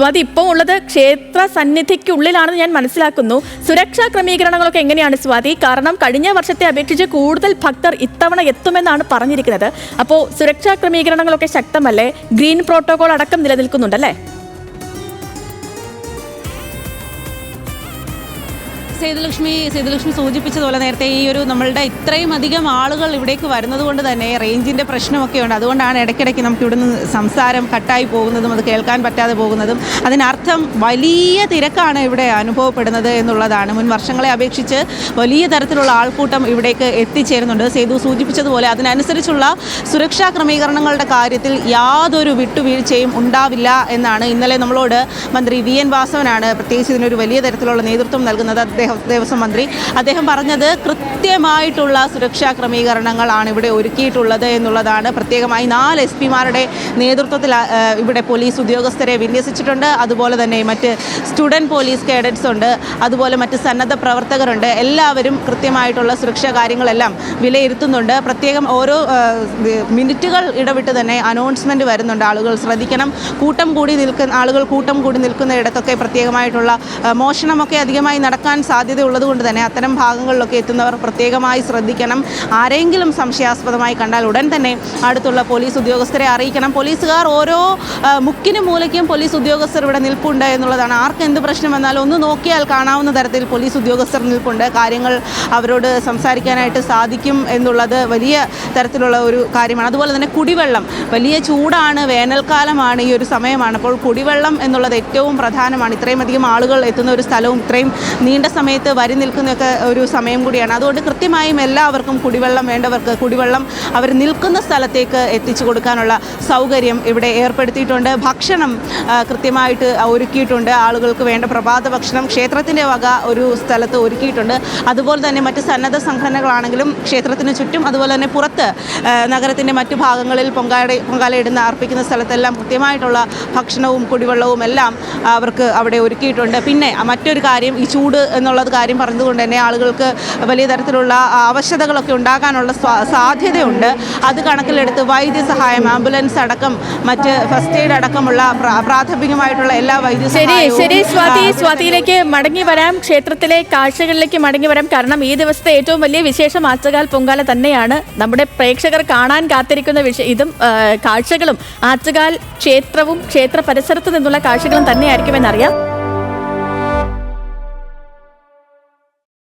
സ്വാതി ഇപ്പോൾ ഉള്ളത് ക്ഷേത്ര സന്നിധിക്കുള്ളിലാണെന്ന് ഞാൻ മനസ്സിലാക്കുന്നു. സുരക്ഷാ ക്രമീകരണങ്ങളൊക്കെ എങ്ങനെയാണ് സ്വാതി? കാരണം കഴിഞ്ഞ വർഷത്തെ അപേക്ഷിച്ച് കൂടുതൽ ഭക്തർ ഇത്തവണ എത്തുമെന്നാണ് പറഞ്ഞിരിക്കുന്നത്. അപ്പോൾ സുരക്ഷാ ക്രമീകരണങ്ങളൊക്കെ ശക്തമല്ലേ? ഗ്രീൻ പ്രോട്ടോകോൾ അടക്കം നിലനിൽക്കുന്നുണ്ടല്ലേ? സേതുലക്ഷ്മി സേതുലക്ഷ്മി സൂചിപ്പിച്ചതുപോലെ നേരത്തെ ഈ ഒരു നമ്മളുടെ ഇത്രയും അധികം ആളുകൾ ഇവിടേക്ക് വരുന്നത് കൊണ്ട് തന്നെ റേഞ്ചിന്റെ പ്രശ്നമൊക്കെ ഉണ്ട്. അതുകൊണ്ടാണ് ഇടയ്ക്കിടയ്ക്ക് നമുക്ക് ഇവിടുന്ന് സംസാരം കട്ടായി പോകുന്നതും അത് കേൾക്കാൻ പറ്റാതെ പോകുന്നതും. അതിനർത്ഥം വലിയ തിരക്കാണ് ഇവിടെ അനുഭവപ്പെടുന്നത് എന്നുള്ളതാണ്. മുൻ വർഷങ്ങളെ അപേക്ഷിച്ച് വലിയ തരത്തിലുള്ള ആൾക്കൂട്ടം ഇവിടേക്ക് എത്തിച്ചേരുന്നുണ്ട്. സേതു സൂചിപ്പിച്ചതുപോലെ അതിനനുസരിച്ചുള്ള സുരക്ഷാ ക്രമീകരണങ്ങളുടെ കാര്യത്തിൽ യാതൊരു വിട്ടുവീഴ്ചയും ഉണ്ടാവില്ല എന്നാണ് ഇന്നലെ നമ്മളോട് മന്ത്രി വി എൻ വാസവനാണ് പ്രത്യേകിച്ച് ഇതിനൊരു വലിയ തരത്തിലുള്ള നേതൃത്വം നൽകുന്നത്. അദ്ദേഹം ദേവസ്വം മന്ത്രി. അദ്ദേഹം പറഞ്ഞത് കൃത്യമായിട്ടുള്ള സുരക്ഷാ ക്രമീകരണങ്ങളാണ് ഇവിടെ ഒരുക്കിയിട്ടുള്ളത് എന്നുള്ളതാണ്. പ്രത്യേകമായി നാല് എസ് പിമാരുടെ നേതൃത്വത്തിൽ ഇവിടെ പോലീസ് ഉദ്യോഗസ്ഥരെ വിന്യസിച്ചിട്ടുണ്ട്. അതുപോലെ തന്നെ മറ്റ് സ്റ്റുഡന്റ് പോലീസ് കേഡറ്റ്സ് ഉണ്ട്. അതുപോലെ മറ്റ് സന്നദ്ധ പ്രവർത്തകരുണ്ട്. എല്ലാവരും കൃത്യമായിട്ടുള്ള സുരക്ഷാ കാര്യങ്ങളെല്ലാം വിലയിരുത്തുന്നുണ്ട്. പ്രത്യേകം ഓരോ മിനിറ്റുകൾ ഇടവിട്ട് തന്നെ അനൗൺസ്മെന്റ് വരുന്നുണ്ട്. ആളുകൾ ശ്രദ്ധിക്കണം. കൂട്ടം കൂടി നിൽക്കുന്ന ആളുകൾ കൂട്ടം കൂടി നിൽക്കുന്ന ഇടത്തൊക്കെ പ്രത്യേകമായിട്ടുള്ള മോഷണമൊക്കെ അധികമായി നടക്കാൻ സാധ്യതയുള്ളത് കൊണ്ട് തന്നെ അത്തരം ഭാഗങ്ങളിലൊക്കെ എത്തുന്നവർ പ്രത്യേകമായി ശ്രദ്ധിക്കണം. ആരെങ്കിലും സംശയാസ്പദമായി കണ്ടാൽ ഉടൻ തന്നെ അടുത്തുള്ള പോലീസ് ഉദ്യോഗസ്ഥരെ അറിയിക്കണം. പോലീസുകാർ ഓരോ മുക്കിനും മൂലയ്ക്കും പോലീസ് ഉദ്യോഗസ്ഥർ ഇവിടെ നിൽപ്പുണ്ട് എന്നുള്ളതാണ്. ആർക്ക് എന്ത് പ്രശ്നം വന്നാലും ഒന്ന് നോക്കിയാൽ കാണാവുന്ന തരത്തിൽ പോലീസ് ഉദ്യോഗസ്ഥർ നിൽപ്പുണ്ട്. കാര്യങ്ങൾ അവരോട് സംസാരിക്കാനായിട്ട് സാധിക്കും എന്നുള്ളത് വലിയ തരത്തിലുള്ള ഒരു കാര്യമാണ്. അതുപോലെ തന്നെ കുടിവെള്ളം. വലിയ ചൂടാണ് വേനൽക്കാലമാണ് ഈ ഒരു സമയമാണ്. അപ്പോൾ കുടിവെള്ളം എന്നുള്ളത് ഏറ്റവും പ്രധാനമാണ്. ഇത്രയും അധികം ആളുകൾ എത്തുന്ന ഒരു സ്ഥലവും ഇത്രയും നീണ്ട സമയത്ത് വരി നിൽക്കുന്നൊക്കെ ഒരു സമയം കൂടിയാണ്. അതുകൊണ്ട് കൃത്യമായും എല്ലാവർക്കും കുടിവെള്ളം വേണ്ടവർക്ക് കുടിവെള്ളം അവർ നിൽക്കുന്ന സ്ഥലത്തേക്ക് എത്തിച്ചു കൊടുക്കാനുള്ള സൗകര്യം ഇവിടെ ഏർപ്പെടുത്തിയിട്ടുണ്ട്. ഭക്ഷണം കൃത്യമായിട്ട് ഒരുക്കിയിട്ടുണ്ട്. ആളുകൾക്ക് വേണ്ട പ്രഭാത ഭക്ഷണം ക്ഷേത്രത്തിന്റെ വക ഒരു സ്ഥലത്ത് ഒരുക്കിയിട്ടുണ്ട്. അതുപോലെ തന്നെ മറ്റ് സന്നദ്ധ സംഘടനകളാണെങ്കിലും ക്ഷേത്രത്തിന് ചുറ്റും അതുപോലെ തന്നെ പുറത്ത് നഗരത്തിന്റെ മറ്റു ഭാഗങ്ങളിൽ പൊങ്കാല പൊങ്കാലയിടുന്ന അർപ്പിക്കുന്ന സ്ഥലത്തെല്ലാം കൃത്യമായിട്ടുള്ള ഭക്ഷണവും കുടിവെള്ളവും എല്ലാം അവർക്ക് അവിടെ ഒരുക്കിയിട്ടുണ്ട്. പിന്നെ മറ്റൊരു കാര്യം ഈ ചൂട് എന്നുള്ളത് കാര്യം പറഞ്ഞതുകൊണ്ട് തന്നെ ആളുകൾക്ക് വലിയ തരത്തിലുള്ള ആവശ്യതകളൊക്കെ ഉണ്ടാകാനുള്ള സാധ്യതയുണ്ട്. അത് കണക്കിലെടുത്ത് വൈദ്യസഹായം ആംബുലൻസ് അടക്കം മറ്റ് ഫസ്റ്റ് എയ്ഡ് അടക്കമുള്ള പ്രാഥമികമായിട്ടുള്ള എല്ലാ ശരി വൈദ്യസഹായവും ശരി സ്വാതി. സ്വാതിയിലേക്ക് മടങ്ങി വരാം. ക്ഷേത്രത്തിലെ കാഴ്ചകളിലേക്ക് മടങ്ങി വരാം. കാരണം ഈ ദിവസത്തെ ഏറ്റവും വലിയ വിശേഷം ആറ്റുകാൽ പൊങ്കാല തന്നെയാണ്. നമ്മുടെ പ്രേക്ഷകർ കാണാൻ കാത്തിരിക്കുന്ന വിഷ ഇതും കാഴ്ചകളും ആറ്റുകാൽ ക്ഷേത്രവും ക്ഷേത്ര പരിസരത്ത് നിന്നുള്ള കാഴ്ചകളും തന്നെയായിരിക്കുമെന്നറിയാം.